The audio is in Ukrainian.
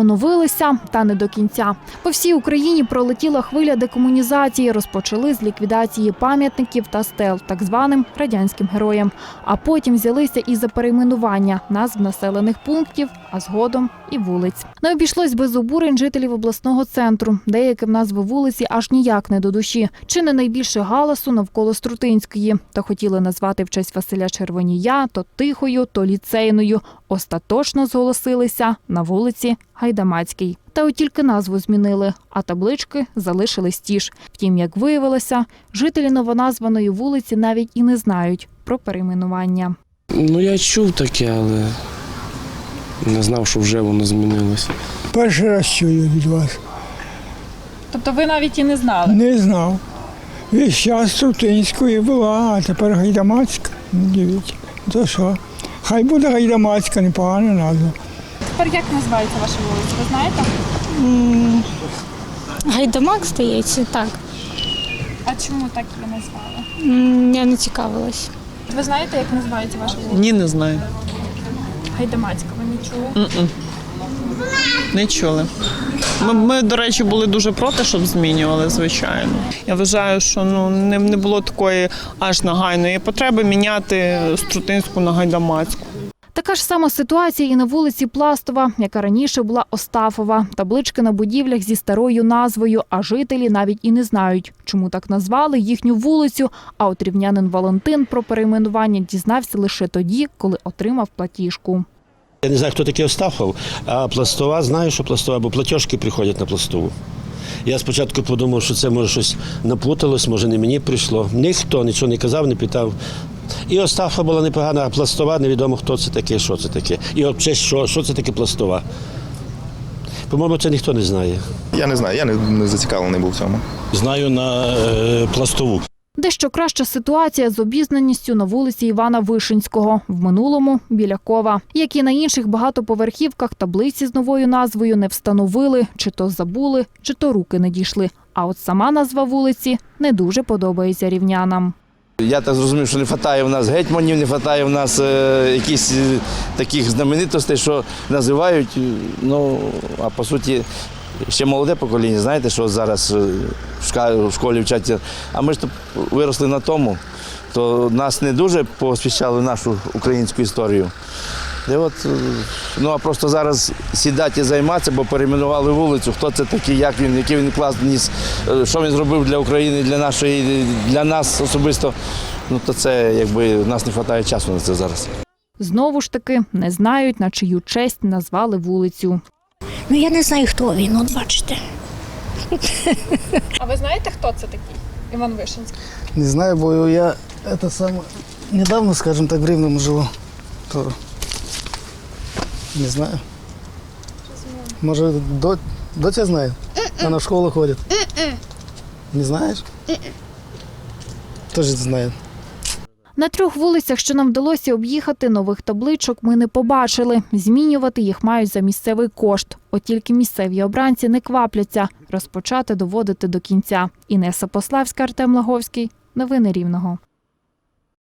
Оновилися, та не до кінця. По всій Україні пролетіла хвиля декомунізації. Розпочали з ліквідації пам'ятників та стел, так званим радянським героям. А потім взялися і за перейменування назв населених пунктів, а згодом і вулиць. Не обійшлось без обурень жителів обласного центру. Деяким назви вулиці аж ніяк не до душі. Чи не найбільше галасу навколо Струтинської. Та хотіли назвати в честь Василя Червонія то тихою, то ліцейною. Остаточно зголосилися на вулиці Гайдамацькій. Та от тільки назву змінили, а таблички залишились ті ж. Втім, як виявилося, жителі новоназваної вулиці навіть і не знають про перейменування. Ну, я чув таке, але не знав, що вже воно змінилося. Перший раз чую від вас. Тобто ви навіть і не знали. Не знав. Весь час Трутинської була, а тепер Гайдамацька. Ну, Дивіться. То що? Хай буде Гайдамацька, непогана назва. Тепер як називається ваша вулиця? Ви знаєте? Гайдамак, здається, так. А чому так її назвали? М, Я не цікавилась. Ви знаєте, як називається ваша вулиця? Ні, не знаю. Гайдамацька, ви не чули? Не чули. Ми, ми, до речі, були дуже проти, щоб змінювали, звичайно. Я вважаю, що ну не, не було такої аж нагайної потреби міняти Струтинську на Гайдамацьку. Така ж сама ситуація і на вулиці Пластова, яка раніше була Остафова. Таблички на будівлях зі старою назвою, а жителі навіть і не знають, чому так назвали їхню вулицю. А от рівнянин Валентин про перейменування дізнався лише тоді, коли отримав платіжку. Я не знаю, хто такий Остафов, а пластова знаю, що пластова, бо платіжки приходять на пластову. Я спочатку подумав, що це може щось наплуталось, може не мені прийшло. Ніхто нічого не казав, не питав. І Остафа була непогана, а пластова невідомо, хто це таке, що це таке. І взагалі, що, що це таке пластова. По-моєму, це ніхто не знає. Я не знаю, я не, не зацікавлений був в цьому. Знаю на е, пластову. Дещо краща ситуація з обізнаністю на вулиці Івана Вишинського, в минулому біля Кова. Як і на інших багатоповерхівках, таблиці з новою назвою не встановили, чи то забули, чи то руки не дійшли. А от сама назва вулиці не дуже подобається рівнянам. Я так зрозумів, що не вистачає в нас гетьманів, не вистачає в нас е, якісь е, таких знаменитостей, що називають. е, Ну, а по суті, ще молоде покоління, знаєте, що зараз е, в школі вчаться. А ми ж тут виросли на тому, то нас не дуже посвящали нашу українську історію. І от, е, ну а просто зараз сідати і займатися, бо перейменували вулицю, хто це такий, як він, який він клас вніс, е, що він зробив для України, для нашої, для нас особисто. Ну то це якби в нас не вистачає часу на це зараз. Знову ж таки не знають, на чию честь назвали вулицю. Ну я не знаю, хто він, от бачите. А ви знаєте, хто це такий? Іван Вишинський. Не знаю, бо я это самое недавно, скажем так, в Рівному живу. То не знаю. Може, до, доча знає? Вона в школу ходить. Не знаєш? Теж знає. На трьох вулицях, що нам вдалося об'їхати, нових табличок ми не побачили. Змінювати їх мають за місцевий кошт. От тільки місцеві обранці не квапляться розпочати доводити до кінця. Інеса Пославська, Артем Лаговський. Новини Рівного.